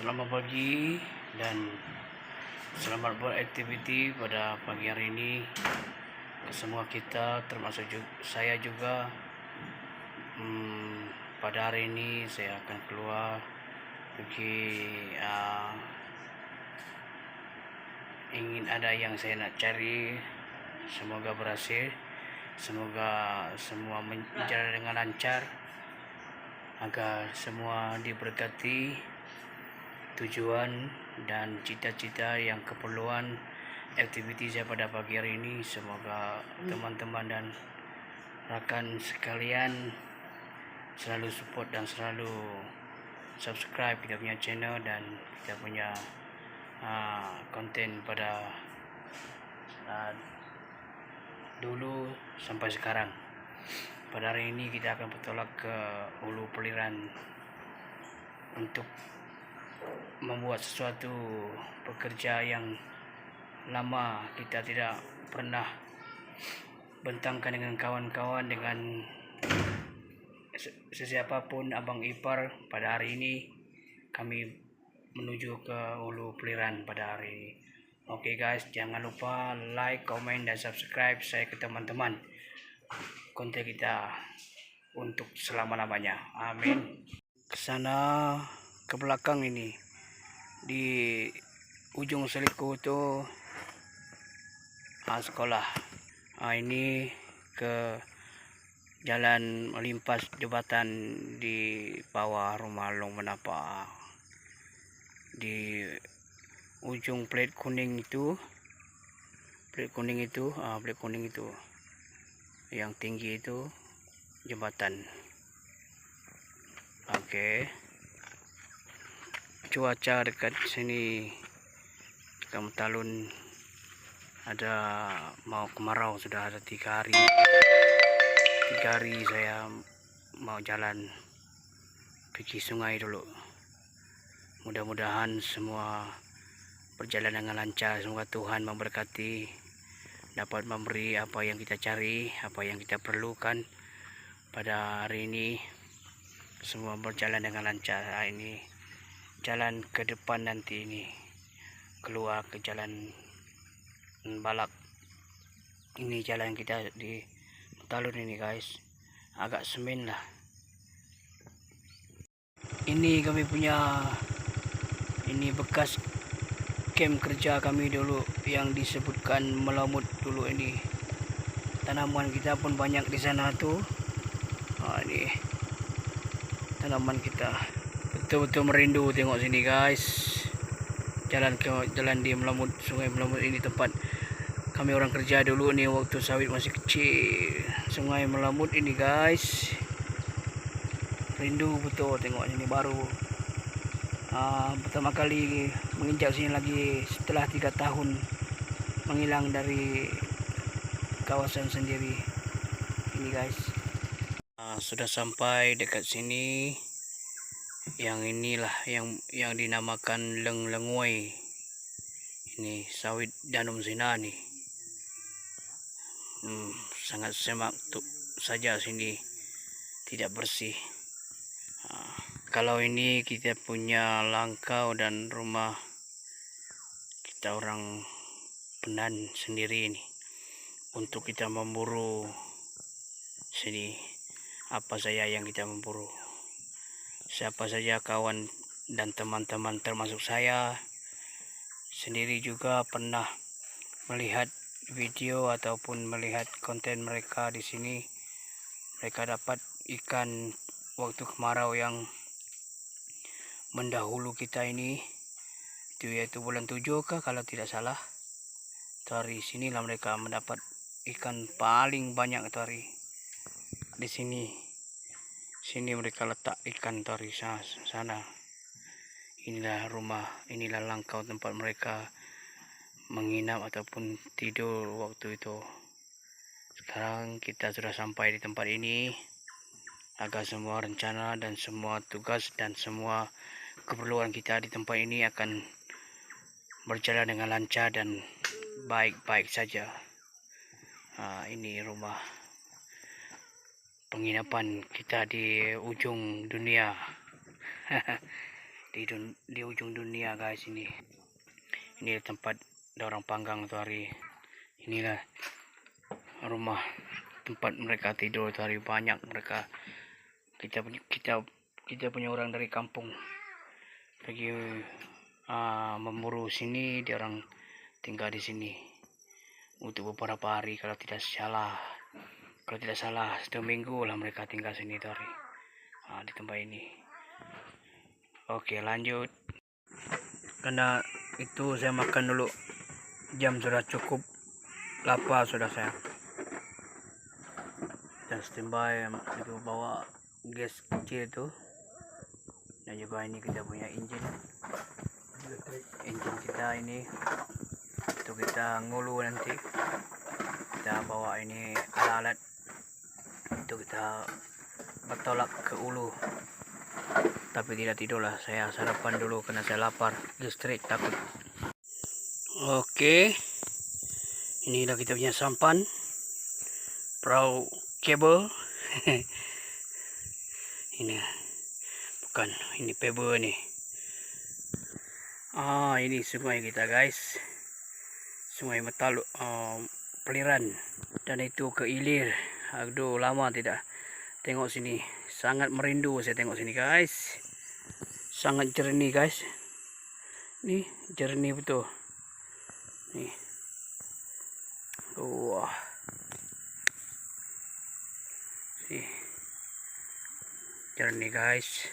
Selamat pagi dan selamat beraktiviti pada pagi hari ini. Semua kita termasuk juga, saya juga. Hmm, pada hari ini saya akan keluar pergi uh, ingin ada yang saya nak cari. Semoga berhasil. Semoga semua berjalan dengan lancar agar semua diberkati tujuan dan cita-cita yang keperluan aktiviti saya pada pagi hari ini. Semoga teman-teman dan rakan sekalian selalu support dan selalu subscribe kita punya channel dan kita punya uh, konten pada uh, dulu sampai sekarang. Pada hari ini kita akan bertolak ke Hulu Peliran untuk membuat sesuatu pekerja yang lama kita tidak pernah bentangkan dengan kawan-kawan dengan sesiapa pun abang ipar pada hari ini kami menuju ke Hulu Peliran pada hari ini. Oke okay guys, jangan lupa like, komen, dan subscribe saya ke teman-teman konten kita untuk selama-lamanya. Amin. Ke sana ke belakang ini di ujung seliku itu ah, sekolah. Ah, ini ke jalan melimpas jembatan di bawah rumah Long Menapa. Di ujung plate kuning itu plate kuning itu ah, plate kuning itu yang tinggi itu jembatan oke okay. Cuaca dekat sini. Kamu talun ada mau kemarau sudah ada tiga hari. Tiga hari saya mau jalan pergi sungai dulu. Mudah-mudahan semua berjalan dengan lancar. Semoga Tuhan memberkati dapat memberi apa yang kita cari, apa yang kita perlukan pada hari ini. Semua berjalan dengan lancar. Nah, ini jalan ke depan nanti ini keluar ke jalan balak. Ini jalan kita di talun ini guys. Agak semen lah. Ini kami punya ini bekas camp kerja kami dulu yang disebutkan melamut dulu ini tanaman kita pun banyak di sana tuh oh, ini tanaman kita betul-betul merindu tengok sini guys. Jalan ke jalan di melamut sungai melamut ini tempat kami orang kerja dulu nih waktu sawit masih kecil. Sungai melamut ini guys. Rindu betul tengok ini baru. Uh, pertama kali menginjak sini lagi setelah tiga tahun menghilang dari kawasan sendiri. Ini guys. Uh, sudah sampai dekat sini yang inilah yang yang dinamakan leng lengwai ini sawit danum sina nih hmm, sangat semak tuh saja sini. Tidak bersih. Kalau ini kita punya langkau dan rumah kita orang penan sendiri ini. Untuk kita memburu sini apa saja yang kita memburu siapa saja kawan dan teman-teman termasuk saya sendiri juga pernah melihat video ataupun melihat konten mereka di sini. Mereka dapat ikan waktu kemarau yang mendahulu kita ini. Itu yaitu bulan 7 kah kalau tidak salah. Dari sinilah mereka mendapat ikan paling banyak tari di sini sini mereka letak ikan tari sana. Inilah rumah inilah langkau tempat mereka menginap ataupun tidur waktu itu. Sekarang kita sudah sampai di tempat ini. Agar semua rencana dan semua tugas dan semua keperluan kita di tempat ini akan berjalan dengan lancar dan baik-baik saja. Nah, ini rumah penginapan kita di ujung dunia. di dun- di ujung dunia guys ini. Ini tempat orang panggang tu hari. Inilah rumah tempat mereka tidur tu hari. Banyak mereka. Kita punya kita kita punya orang dari kampung. Pergi ah, memburu sini dia orang tinggal di sini. Untuk beberapa hari kalau tidak salah kalau tidak salah satu minggu lah mereka tinggal sini tu hari. Ah, di tempat ini. Oke lanjut. Karena itu saya makan dulu. Jam sudah cukup. Lapar sudah saya. Dan standby itu bawa gas kecil itu. Dan juga ini kita punya engine. Engine kita ini. Itu kita ngulu nanti. Kita bawa ini alat-alat itu kita bertolak ke ulu. Tapi tidak tidur lah. Saya sarapan dulu karena saya lapar. Listrik takut. Oke. Inilah kita punya sampan. Perahu kabel. Ini. Bukan. Ini pebble nih ah ini sungai kita guys. Sungai Metalu um, Peliran. Dan itu ke Ilir aduh lama tidak tengok sini. Sangat merindu saya tengok sini guys. Sangat jernih guys. Nih jernih betul. Nih wah. Sih jernih guys.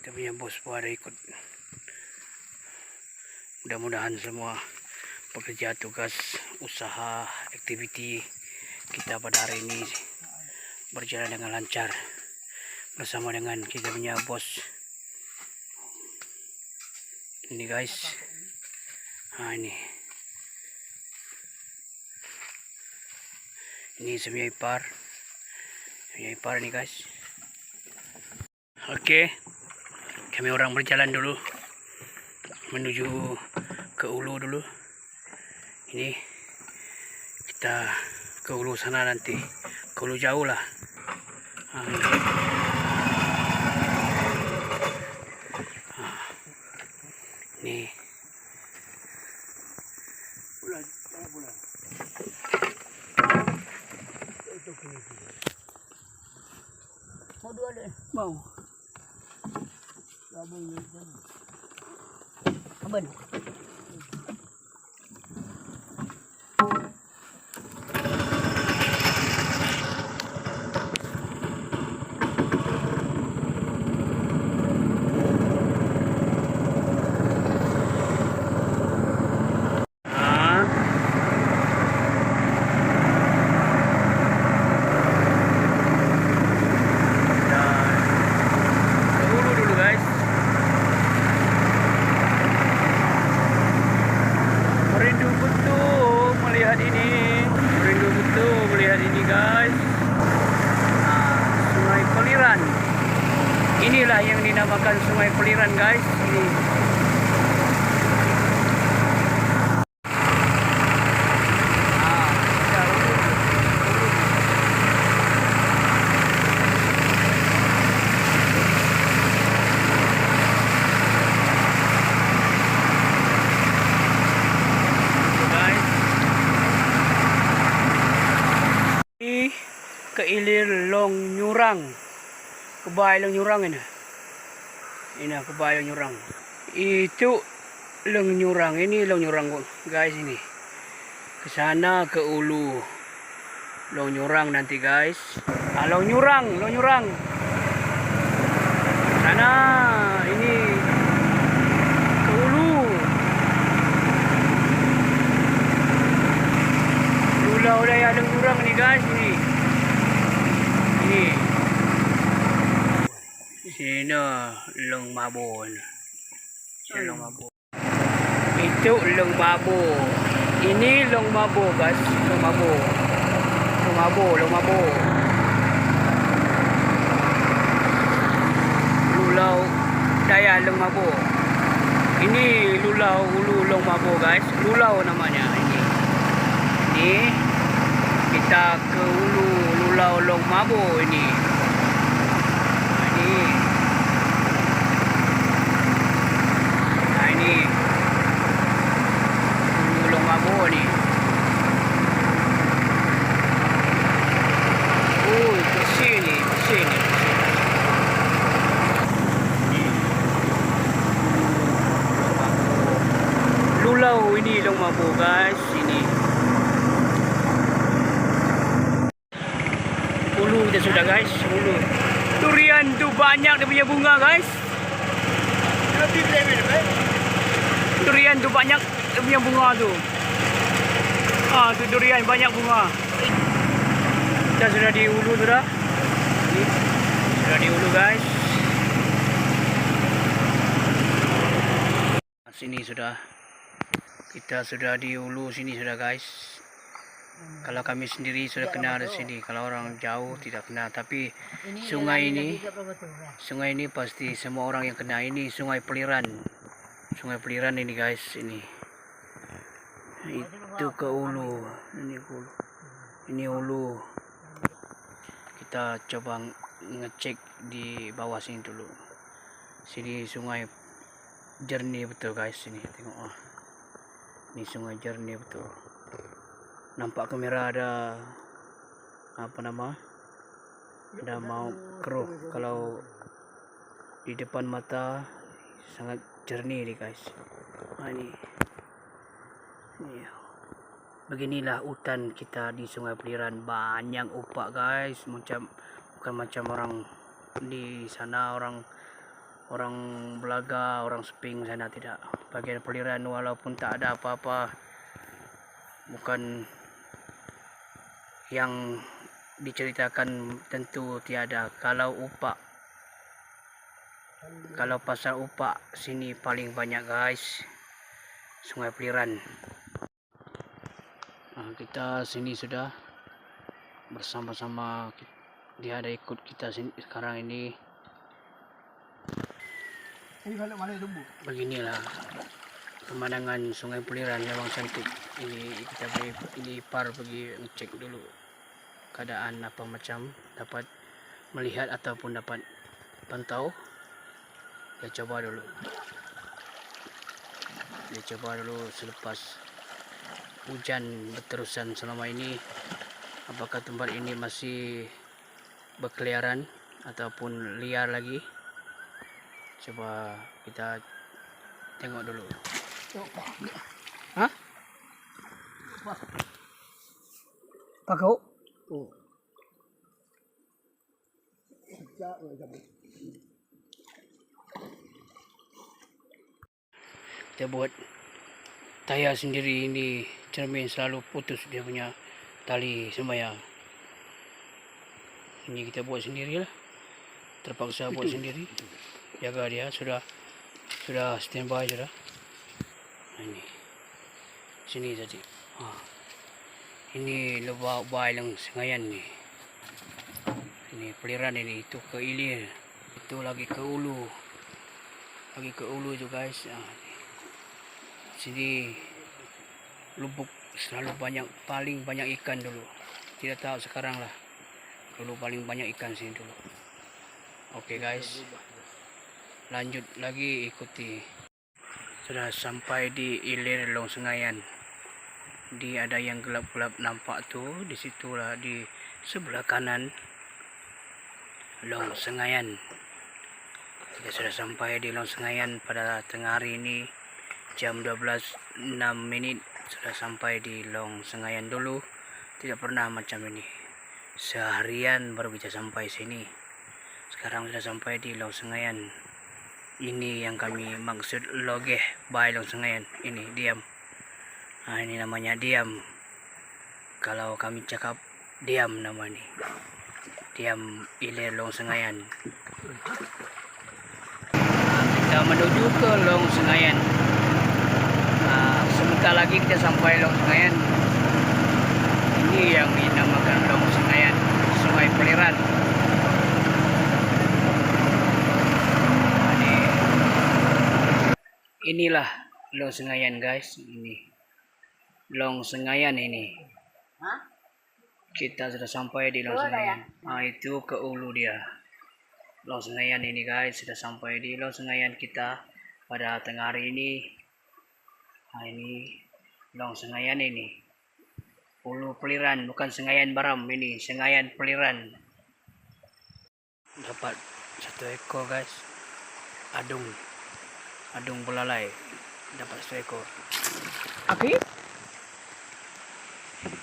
Kita punya bos ada ikut. Mudah-mudahan semua pekerja tugas usaha aktiviti kita pada hari ini berjalan dengan lancar bersama dengan kita punya bos. Ini guys. Nah ini. Ini semua ipar semua ipar ini guys. Oke. Kami orang berjalan dulu menuju ke ulu dulu. Ini kita ke ulu sana nanti. Ke ulu jauh lah ha, ini. Ha. ni bulan bulan mau dua deh mau Abang. Ah. Dan ke hulu dulu guys. Merindu betul melihat ini. Merindu betul melihat ini guys. Ah, Sungai Peliran. Inilah yang dinamakan Sungai Peliran guys. Ini. Ah, dah hulu. guys. Ini ke ilir long nyurang. Kebay long nyurang ini. Ini kebay long nyurang. Itu long nyurang. Ini long nyurang guys ini. Ke sana ke ulu. Long nyurang nanti guys. Ah, long nyurang, long nyurang. Sana ini ke ulu. Pulau dah ada kurang ni guys Sini long mabon. Sini long mabon. Itu long mabo. Ini long mabo guys, long mabo. Long mabo, long mabo. Lulau daya long mabo. Ini lulau ulu long mabo guys. Lulau namanya ini. Ini kita ke hulu Lulau Long Mabo. Ha, Ini. Bunga tuh ah tuh durian banyak bunga. Kita sudah di hulu sudah sudah di hulu guys. Sini sudah. Kita sudah di hulu sini sudah guys. Kalau kami sendiri sudah kenal di sini. Kalau orang jauh tidak kenal. Tapi sungai ini sungai ini pasti semua orang yang kenal. Ini sungai peliran. Sungai peliran ini guys ini itu ke hulu ini ke hulu ini hulu kita coba ngecek di bawah sini dulu. Sini sungai jernih betul guys ini tengok ah. Ini sungai jernih betul. Nampak kamera ada apa nama? Ada mau keruh. Kalau di depan mata sangat jernih nih guys. Nah, ini ini beginilah hutan kita di sungai peliran. Banyak upak guys. Macam bukan macam orang di sana orang orang belaga orang seping sana tidak. Bagian peliran walaupun tak ada apa-apa. Bukan yang diceritakan tentu tiada. Kalau upak kalau pasar upak sini paling banyak guys. Sungai peliran kita sini sudah bersama-sama dia ada ikut kita sini, sekarang ini. Beginilah pemandangan sungai peliran memang cantik. Ini kita pergi ini par pergi ngecek dulu keadaan apa macam dapat melihat ataupun dapat pantau. Dia coba dulu. Dia coba dulu selepas hujan berterusan selama ini apakah tempat ini masih berkeliaran ataupun liar lagi coba kita tengok dulu Hah? Pakau? Oh. Kita buat tayar sendiri ini cermin selalu putus dia punya tali semaya. Ini kita buat sendirilah. Terpaksa buat sendiri. Jaga dia sudah sudah standby sudah. Nah, ini sini tadi. Ha. Ini lebah bailang sengayan ni. Ini peliran ini itu ke ilir. Itu lagi ke ulu. Lagi ke ulu tu guys. Ha. ni. Sini lubuk selalu banyak paling banyak ikan dulu. Tidak tahu sekarang lah. Dulu paling banyak ikan sini dulu. Oke guys. Lanjut lagi ikuti. Sudah sampai di ilir Long Sengayan. Di ada yang gelap-gelap nampak tu, di situlah di sebelah kanan Long Sengayan. Kita sudah sampai di Long Sengayan pada tengah hari ini jam 12.06 minit sudah sampai di Long Sengayan dulu. Tidak pernah macam ini. Seharian baru bisa sampai sini. Sekarang sudah sampai di Long Sengayan. Ini yang kami maksud logeh by Long Sengayan. Ini diam. Nah, ini namanya diam. Kalau kami cakap diam nama ni. Diam ilir Long Sengayan. Nah, kita menuju ke Long Sengayan. Nah, sebentar lagi kita sampai Long Sengayan. Ini yang dinamakan Long Sengayan, Sungai Peliran. Nah, ini. Inilah Long Sengayan guys. Ini. Long Sengayan ini. Kita sudah sampai di Long Sengayan ah itu ke ulu dia. Long Sengayan ini guys sudah sampai di Long Sengayan kita. Pada tengah hari ini nah ini Long Sengayan ini. Ulu peliran bukan Sengayan Baram ini Sengayan peliran. Dapat satu ekor guys. Adung. Adung belalai. Dapat seekor api?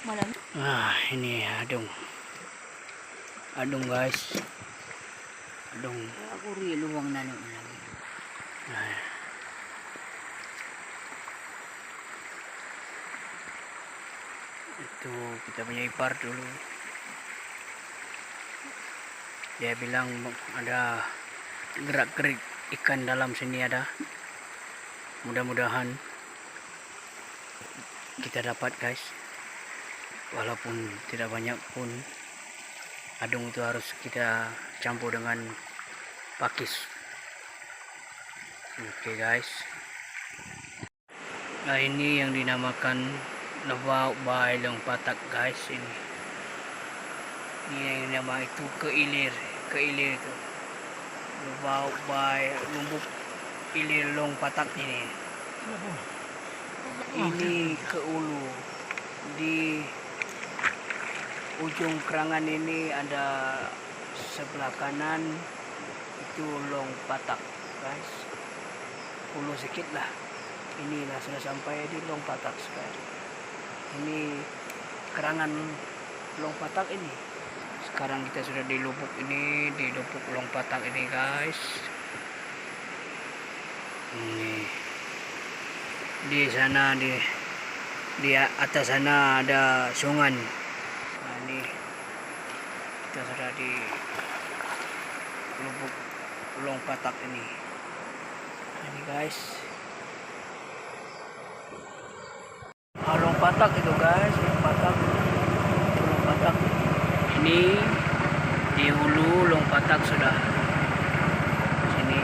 Malam. ah ini adung. Adung guys. Adung. Aku ri luwang nano lagi. nah. Itu kita punya ipar dulu. Dia bilang ada gerak gerik ikan dalam sini ada. Mudah-mudahan kita dapat guys. Walaupun tidak banyak pun adung itu harus kita campur dengan pakis. Oke guys. Nah ini yang dinamakan lebau bailong patak guys. Ini ini yang nama itu keilir keilir itu bay lumbuk ilir long patak ini ini ke ulu di ujung kerangan ini ada sebelah kanan. Itu long patak guys. Ulu sedikit lah. Inilah sudah sampai di long patak sekarang ini kerangan long patak ini. Sekarang kita sudah di lubuk ini di lubuk long patak ini guys. Ini. Di sana di di atas sana ada sungai. Nah, ini. Kita sudah di lubuk long patak ini. Nah, ini guys Ah, long patak itu guys. Long patak Itu long patak ini di hulu long patak sudah. Sini.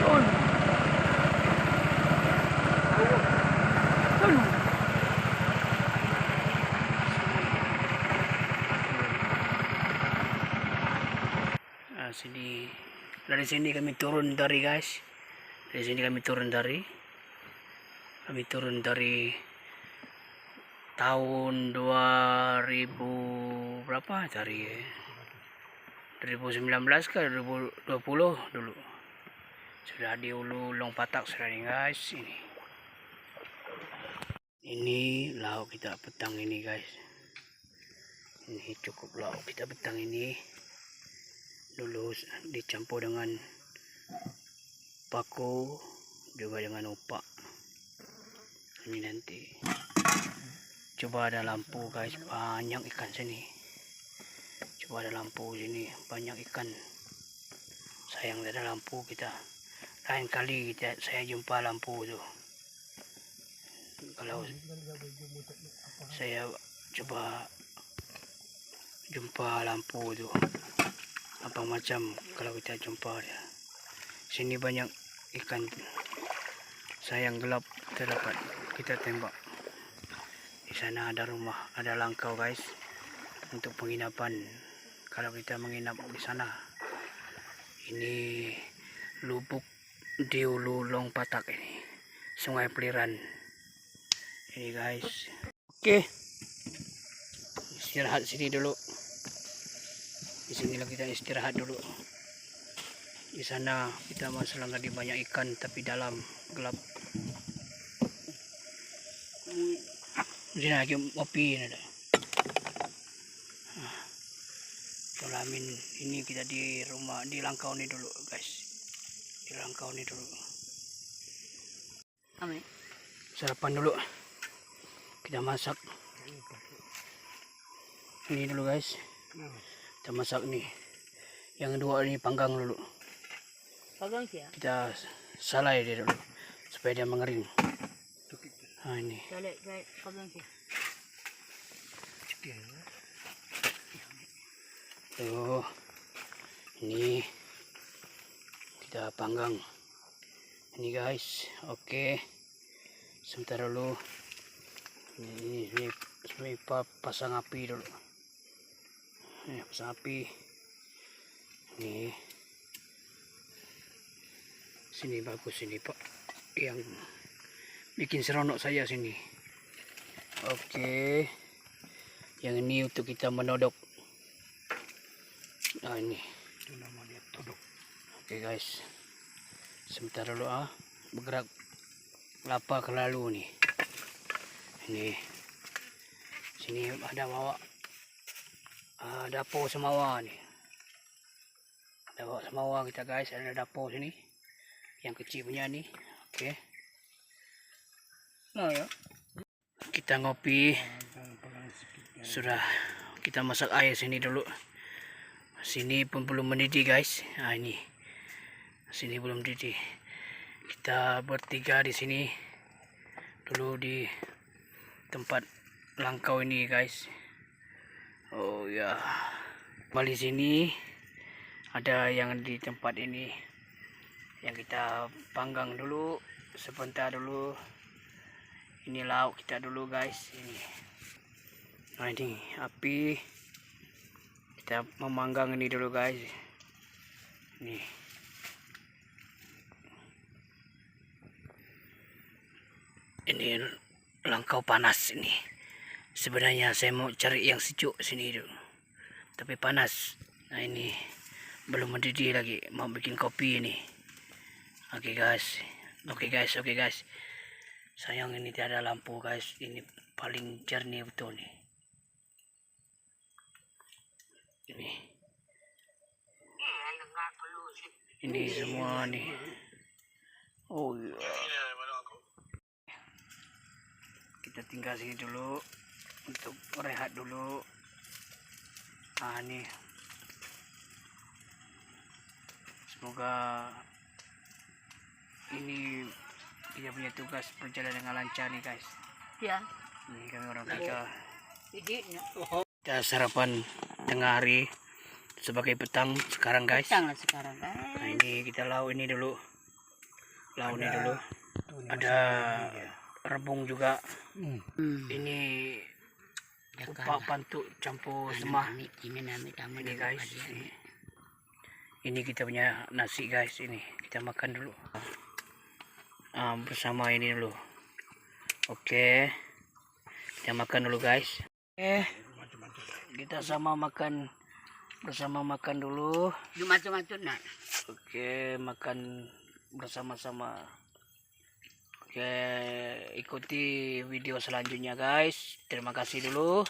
Tol. Nah, sini. Dari sini kami turun dari guys. Dari sini kami turun dari kami turun dari tahun 2000 berapa? Dari 2019 ke 2020 dulu. Sudah di ulu long patak sudah nih guys ini. Ini lauk kita petang ini guys. Ini cukup lauk kita petang ini. Dulu dicampur dengan paku juga dengan opak ini nanti. Coba ada lampu guys. Banyak ikan sini. Coba ada lampu sini. Banyak ikan. Sayang tidak ada lampu kita. Lain kali kita saya jumpa lampu tu. Kalau saya coba jumpa lampu tu. Apa macam kalau kita jumpa dia. Sini banyak ikan. Sayang gelap terdapat kita tembak. Di sana ada rumah ada langkau guys untuk penginapan. Kalau kita menginap di sana ini lubuk di ulu long patak ini sungai peliran. Ini guys. Oke. Istirahat sini dulu. Di sinilah kita istirahat dulu. Di sana kita masih tadi banyak ikan tapi dalam gelap di sini lagi kopi ini ada Tolamin ini kita di rumah di langkau ini dulu guys. Di langkau ini dulu. Kami. sarapan dulu. Kita masak. Ini dulu guys. Kita masak nih yang kedua ini panggang dulu. Pagang siya. kita salai dia dulu supaya dia mengering nah ini. Dali, dali, pagang siya. tuh. Ini. Kita panggang. Ini guys. Oke. Sebentar dulu. Ini, ini, ini pa- pasang api dulu. Ini pasang api. Ini. Sini bagus sini pak. Yang bikin seronok saya sini. Oke. Yang ini untuk kita menodok. Nah ini. Itu nama dia todok oke guys. Sebentar dulu ah. Bergerak kelapa ke lalu nih. Ini. Sini ada bawa. Ah, dapur semawa nih. Ada bawa semawa kita guys. Ada dapur sini. Yang kecil punya nih. Oke Oh ya. kita ngopi. Sudah kita masak air sini dulu. Sini pun belum mendidih guys. Nah ini. Sini belum mendidih. Kita bertiga di sini. Dulu di tempat langkau ini guys. Oh ya. Kembali sini. Ada yang di tempat ini. Yang kita panggang dulu sebentar dulu ini lauk kita dulu guys. Ini. Nah ini api. Kita memanggang ini dulu guys. Ini. Ini langkau panas ini. Sebenarnya saya mau cari yang sejuk sini dulu. Tapi panas. Nah ini belum mendidih lagi. Mau bikin kopi ini. Oke guys. Oke guys. Oke guys sayang ini tiada lampu guys. Ini paling jernih betul nih. Ini. Ini semua nih. Oh iya. Kita tinggal sini dulu untuk rehat dulu. Ah nih semoga ini kita punya tugas berjalan dengan lancar nih guys. Ya. ini kami orang nak. Kita sarapan tengah hari sebagai petang sekarang guys. Petang lah sekarang kan. nah ini kita lau ini dulu. Lau ini dulu. ada rebung juga. Hmm. ini Ya upak pantuk campur semah. ini guys ini. ini kita punya nasi guys ini. Kita makan dulu Ah, bersama ini dulu. Oke. Kita makan dulu guys. Eh kita sama makan bersama makan dulu. Oke makan bersama-sama. Oke ikuti video selanjutnya guys. Terima kasih dulu